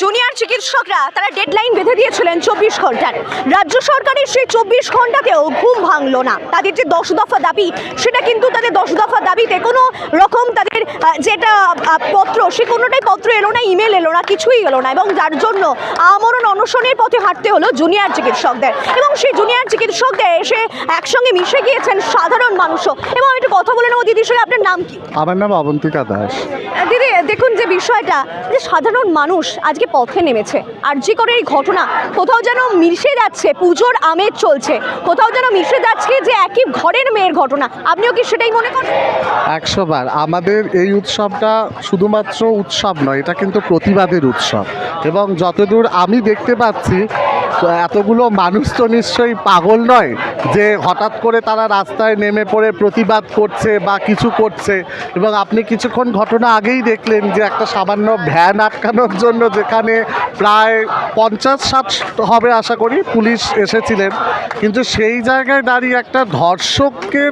Junior চিকিৎসকরা তারা deadline বেঁধে দিয়েছিলেন চব্বিশ ঘণ্টার। রাজ্য সরকারের সেই চব্বিশ ঘন্টাতেও ঘুম ভাঙলো না। তাদের যে দশ দফা দাবি, সেটা কিন্তু তাদের দশ দফা দাবিতে কোনো রকম তাদের যেটা পত্র, সে কোনোটাই পত্র এলো না ইমেল এলো না, কিছুই এলো না। এবং যার জন্য আমরণ অনশনের পথে হাঁটতে হলো জুনিয়র চিকিৎসকদের। এবং সেই জুনিয়র চিকিৎসকদের এসে একসঙ্গে মিশে গিয়েছেন সাধারণ মানুষও। এবং আমি একটু কথা বলে নেব দিদির সঙ্গে আপনার নাম কি? আমার নাম অবন্তিকা দাস। দিদি, দেখুন যে বিষয়টা, যে সাধারণ মানুষ আজকে পথে নেমেছে। আর যে করে এই ঘটনা, কোথাও যেন মিশে যাচ্ছে, পুজোর আমেজ চলছে। কোথাও যেন মিশে যাচ্ছে যে একই ঘরের মেয়ের ঘটনা। আপনিও কি সেটাই মনে করেন? একশো বার আমাদের এই উৎসবটা শুধুমাত্র উৎসব নয়, এটা কিন্তু প্রতিবাদের উৎসব। এবং যতদূর আমি দেখতে পাচ্ছি এতগুলো মানুষ তো নিশ্চয়ই পাগল নয় যে হঠাৎ করে তারা রাস্তায় নেমে পড়ে প্রতিবাদ করছে বা কিছু করছে। এবং আপনি কিছুক্ষণ ঘটনা আগেই দেখলেন যে একটা সামান্য ভ্যান আটকানোর জন্য যেখানে প্রায় পঞ্চাশ ষাট হবে আশা করি পুলিশ এসেছিলেন। কিন্তু সেই জায়গায় দাঁড়িয়ে একটা ধর্ষককে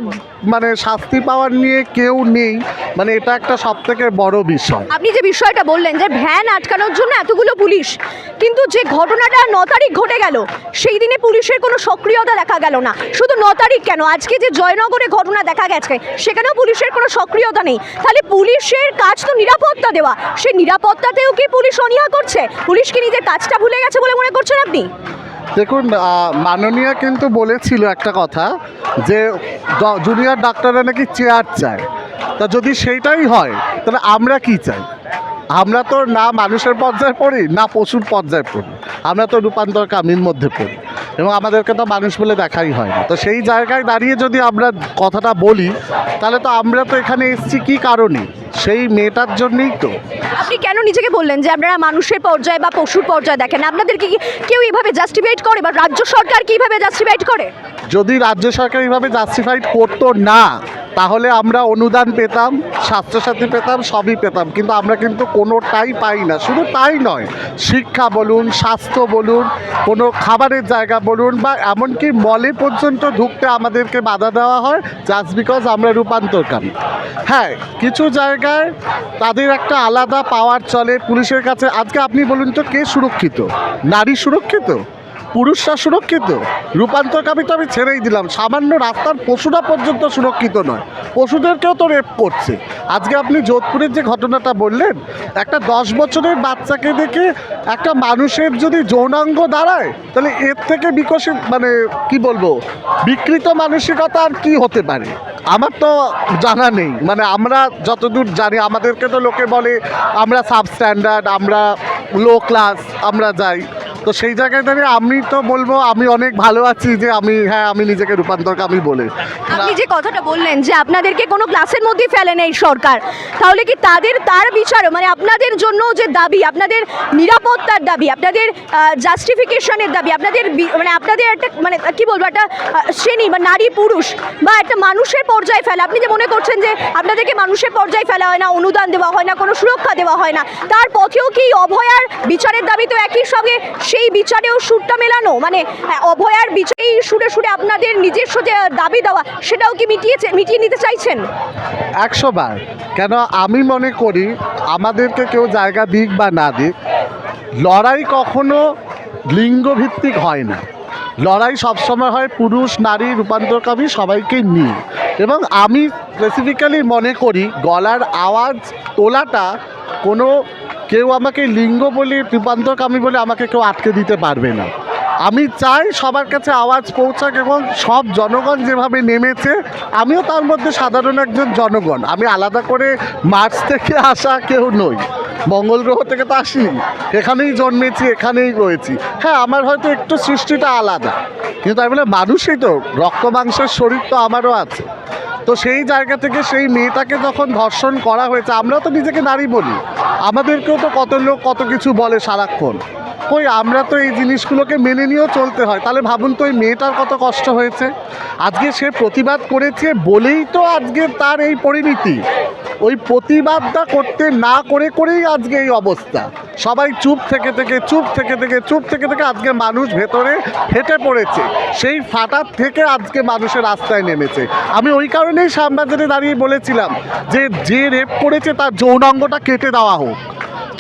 মানে শাস্তি পাওয়ার নিয়ে কেউ নেই। মানে এটা একটা সব থেকে বড় বিষয়। আপনি যে বিষয়টা বললেন যে ভ্যান আটকানোর জন্য এতগুলো পুলিশ, কিন্তু যে ঘটনাটা ন তারিখ ঘটে গেল। সেই দিনে পুলিশের কোনো সক্রিয়তা দেখা গেল না। শুধু ন তারিখ কেন? আজকে যে জয়নগরে ঘটনা দেখা গেছে, সেখানেও পুলিশের কোনো সক্রিয়তা নেই। তাহলে পুলিশের কাজ তো নিরাপত্তা দেওয়া। সেই নিরাপত্তাতেও কি পুলিশ অনীহা করছে? পুলিশ কি নিজের কাজটা ভুলে গেছে বলে মনে করছেন আপনি? দেখুন মাননীয়া কিন্তু বলেছিল একটা কথা যে জুনিয়র ডাক্তাররা নাকি চেয়ার চায়। তা যদি সেইটাই হয়, তাহলে আমরা কি চাই? আমরা তো না মানুষের পর্যায়ে পড়ি না পশুর পর্যায়ে পড়ি। আমরা তো রূপান্তর কামির মধ্যে পড়ি। এবং আমাদেরকে তো মানুষ বলে দেখাই হয় না। তো সেই জায়গায় দাঁড়িয়ে যদি আমরা কথাটা বলি তাহলে তো আমরা তো এখানে এসেছি কী কারণে? সেই মেয়েটার জন্যই তো। আপনি কেন নিজেকে বললেন যে আপনারা মানুষের পর্যায়ে বা পশুর পর্যায়ে দেখেন? আপনাদেরকে কি কেউ এভাবে জাস্টিফাইড করে বা রাজ্য সরকার কীভাবে জাস্টিফাইড করে? যদি রাজ্য সরকার এইভাবে জাস্টিফাইড করতো না তাহলে আমরা অনুদান পেতাম, স্বাস্থ্যসাথী পেতাম, সবই পেতাম। কিন্তু আমরা কিন্তু কোনোটাই পাই না। শুধু তাই নয়, শিক্ষা বলুন, স্বাস্থ্য বলুন, কোনো খাবারের জায়গা বলুন, বা এমনকি মলে পর্যন্ত ঢুকতে আমাদেরকে বাধা দেওয়া হয় জাস্ট বিকজ আমরা রূপান্তরকামী হ্যাঁ কিছু জায়গায় তাদের একটা আলাদা পাওয়ার চলে পুলিশের কাছে। আজকে আপনি বলুন তো, কে সুরক্ষিত? নারী সুরক্ষিত? পুরুষরা সুরক্ষিত। রূপান্তরকামী তো আমি ছেড়েই দিলাম। সামান্য রাস্তার পশুরা পর্যন্ত সুরক্ষিত নয়। পশুদেরকেও তো রেপ করছে। আজকে আপনি যোধপুরের যে ঘটনাটা বললেন, একটা দশ বছরের বাচ্চাকে দেখে একটা মানুষের যদি যৌনাঙ্গ দাঁড়ায়, তাহলে এর থেকে বিকশিত মানে কি বলব, বিকৃত মানসিকতা আর কি হতে পারে? আমার তো জানা নেই। মানে আমরা যতদূর জানি, আমাদেরকে তো লোকে বলে, আমরা সাবস্ট্যান্ডার্ড আমরা লো ক্লাস আমরা যাই। তো সেই জায়গায় দাঁড়িয়ে আমি তো বলব, আমি অনেক ভালো আছি যে আমি হ্যাঁ আমি নিজেকে রূপান্তরকামী বলে। আপনি যে কথাটা বললেন যে আপনাদেরকে কোনো ক্লাসের মধ্যে ফেলে নেই সরকার, তাহলে কি তাদের, তার বিচার মানে আপনাদের জন্য যে দাবি, আপনাদের নিরাপত্তার দাবি, আপনাদের জাস্টিফিকেশনের দাবি, আপনাদের মানে আপনাদের একটা মানে কি বলব, একটা শ্রেণি বা নারী পুরুষ বা একটা মানুষের পর্যায়ে ফেলা, আপনি যে মনে করছেন যে আপনাদেরকে মানুষের পর্যায়ে ফেলা হয় না, অনুদান দেওয়া হয় না, কোনো সুরক্ষা দেওয়া হয় না, তার পথেও কি অভয়ার বিচারের দাবি তো একই সঙ্গে সেই বিচারেও সুরটা মেলানো মানে অভয়ার বিচারেই সুরে সুরে আপনাদের নিজস্ব যে দাবি দেওয়া, সেটাও কি মিটিয়েছে, মিটিয়ে নিতে চাইছেন? একশো বার। কেন আমি মনে করি আমাদেরকে কেউ জায়গা দিক বা না দিক, লড়াই কখনো লিঙ্গভিত্তিক হয় না। লড়াই সবসময় হয় পুরুষ, নারী, রূপান্তরকামী সবাইকে নিয়ে। এবং আমি স্পেসিফিক্যালি মনে করি গলার আওয়াজ তোলাটা কোনো কেউ আমাকে লিঙ্গ বলে রূপান্তরকামী বলে আমাকে কেউ আটকে দিতে পারবে না। আমি চাই সবার কাছে আওয়াজ পৌঁছাক এবং সব জনগণ যেভাবে নেমেছে, আমিও তার মধ্যে সাধারণ একজন জনগণ। আমি আলাদা করে মার্চ থেকে আসা কেউ নই। মঙ্গল গ্রহ থেকে তো আসিনি। এখানেই জন্মেছি, এখানেই রয়েছি। হ্যাঁ আমার হয়তো একটু সৃষ্টিটা আলাদা। কিন্তু আমি বলে মানুষই তো, রক্ত, মাংসের শরীর তো আমারও আছে। তো সেই জায়গা থেকে সেই মেয়েটাকে যখন ধর্ষণ করা হয়েছে আমরা তো নিজেকে নারী বলি। আমাদেরকেও তো কত লোক কত কিছু বলে সারাক্ষণ। কই, আমরা তো এই জিনিসগুলোকে মেনে নিয়েও চলতে হয়। তাহলে ভাবুন তো ওই মেয়েটার কত কষ্ট হয়েছে। আজকে সে প্রতিবাদ করেছে বলেই তো আজকে তার এই পরিণতি। ওই প্রতিবাদটা করতে না করে করেই আজকে এই অবস্থা। সবাই চুপ থেকে থেকে, চুপ থেকে থেকে, চুপ থেকে থেকে আজকে মানুষ ভেতরে হেঁটে পড়েছে। সেই ফাটার থেকে আজকে মানুষের রাস্তায় নেমেছে। আমি ওই কারণেই সাম্রাজ্যে দাঁড়িয়ে বলেছিলাম যে যে রেপ করেছে তার যৌনাঙ্গটা কেটে দেওয়া হোক।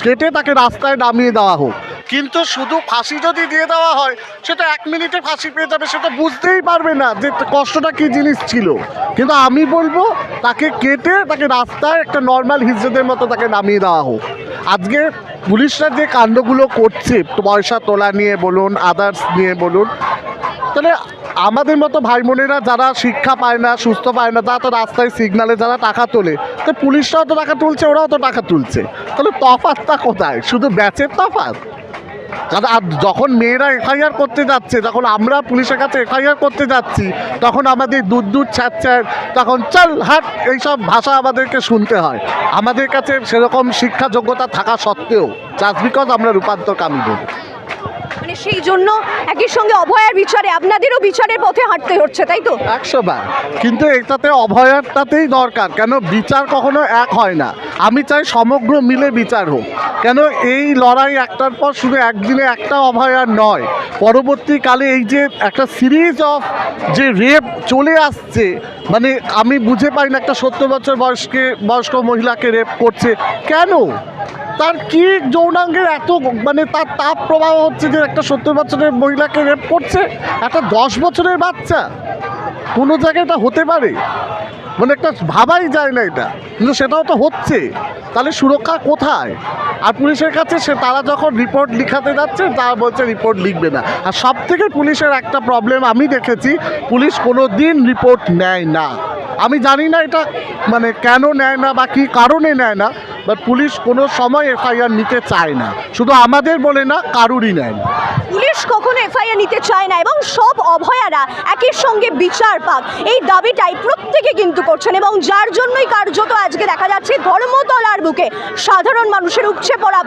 কেটে তাকে রাস্তায় নামিয়ে দেওয়া হোক। কিন্তু শুধু ফাঁসি যদি দিয়ে দেওয়া হয় সেটা এক মিনিটে ফাঁসি পেয়ে যাবে সেটা বুঝতেই পারবে না যে কষ্টটা কী জিনিস ছিল। কিন্তু আমি বলব, তাকে কেটে তাকে রাস্তায় একটা নর্মাল হিজড়েদের মতো তাকে নামিয়ে দেওয়া হোক। আজকে পুলিশরা যে কাণ্ডগুলো করছে, পয়সা তোলা নিয়ে বলুন আদার্স নিয়ে বলুন, তাহলে আমাদের মতো ভাই বোনেরা যারা শিক্ষা পায় না, সুস্থ পায় না, তারা তো রাস্তায় সিগনালে যারা টাকা তোলে, তো পুলিশরাও তো টাকা তুলছে, ওরাও তো টাকা তুলছে। তাহলে তফাৎটা কোথায়? শুধু ব্যাচের কারণ আর যখন মেয়েরা এফআইআর করতে যাচ্ছে, যখন আমরা পুলিশের কাছে এফআইআর করতে যাচ্ছি, তখন আমাদের দূর দূর ছ্যাঁচ্ছ্যাঁ তখন চল, হাট, এইসব ভাষা আমাদেরকে শুনতে হয়। আমাদের কাছে সেরকম শিক্ষা যোগ্যতা থাকা সত্ত্বেও জাস্ট বিকজ আমরা রূপান্তরকামী বলি। মানে সেই জন্য একই সঙ্গে অভয়ার বিচারে, আপনাদেরও বিচারের পথে হাঁটতে হচ্ছে, তাই তো? একশো বার কিন্তু এটাতে অভয়ারটাতেই দরকার, কেন বিচার কখনো এক হয় না। আমি চাই সমগ্র মিলে বিচার হোক। কেন এই লড়াই একটার পর শুধু একদিনে একটা অভয়ার নয়, পরবর্তীকালে এই যে একটা সিরিজ অফ যে রেপ চলে আসছে মানে আমি বুঝে পাই না একটা সত্তর বছর বয়স্কে, বয়স্ক মহিলাকে রেপ করছে। কেন? তার কি যৌনাঙ্গের এত মানে তার তাপ প্রবাহ হচ্ছে যে একটা সত্তর বছরের মহিলাকে রেপ করছে, একটা দশ বছরের বাচ্চা। কোনো জায়গায় এটা হতে পারে? মানে একটা ভাবাই যায় না এটা। কিন্তু সেটাও তো হচ্ছে। তাহলে সুরক্ষা কোথায়? আর পুলিশের কাছে সে, তারা যখন রিপোর্ট লিখাতে যাচ্ছে, তারা বলছে রিপোর্ট লিখবে না। আর সব থেকে পুলিশের একটা প্রবলেম আমি দেখেছি, পুলিশ কোনো দিন রিপোর্ট নেয় না। আমি জানি না এটা মানে কেন নেয় না বা কী কারণে নেয় না বাট পুলিশ কোনো সময় এফআইআর নিতে চায় না। শুধু আমাদের বলে না, কারুরই নেয় না। পুলিশ কখনো এফআইআর নিতে চায় না এবং সব অভয়ারা একই সঙ্গে বিচার পাক। এই দাবিটাই প্রত্যেকে কিন্তু করছেন এবং যার জন্যই কার্যত আজকে দেখা যাচ্ছে ধর্মতলার বুকে। সাধারণ মানুষের উপচে পড়া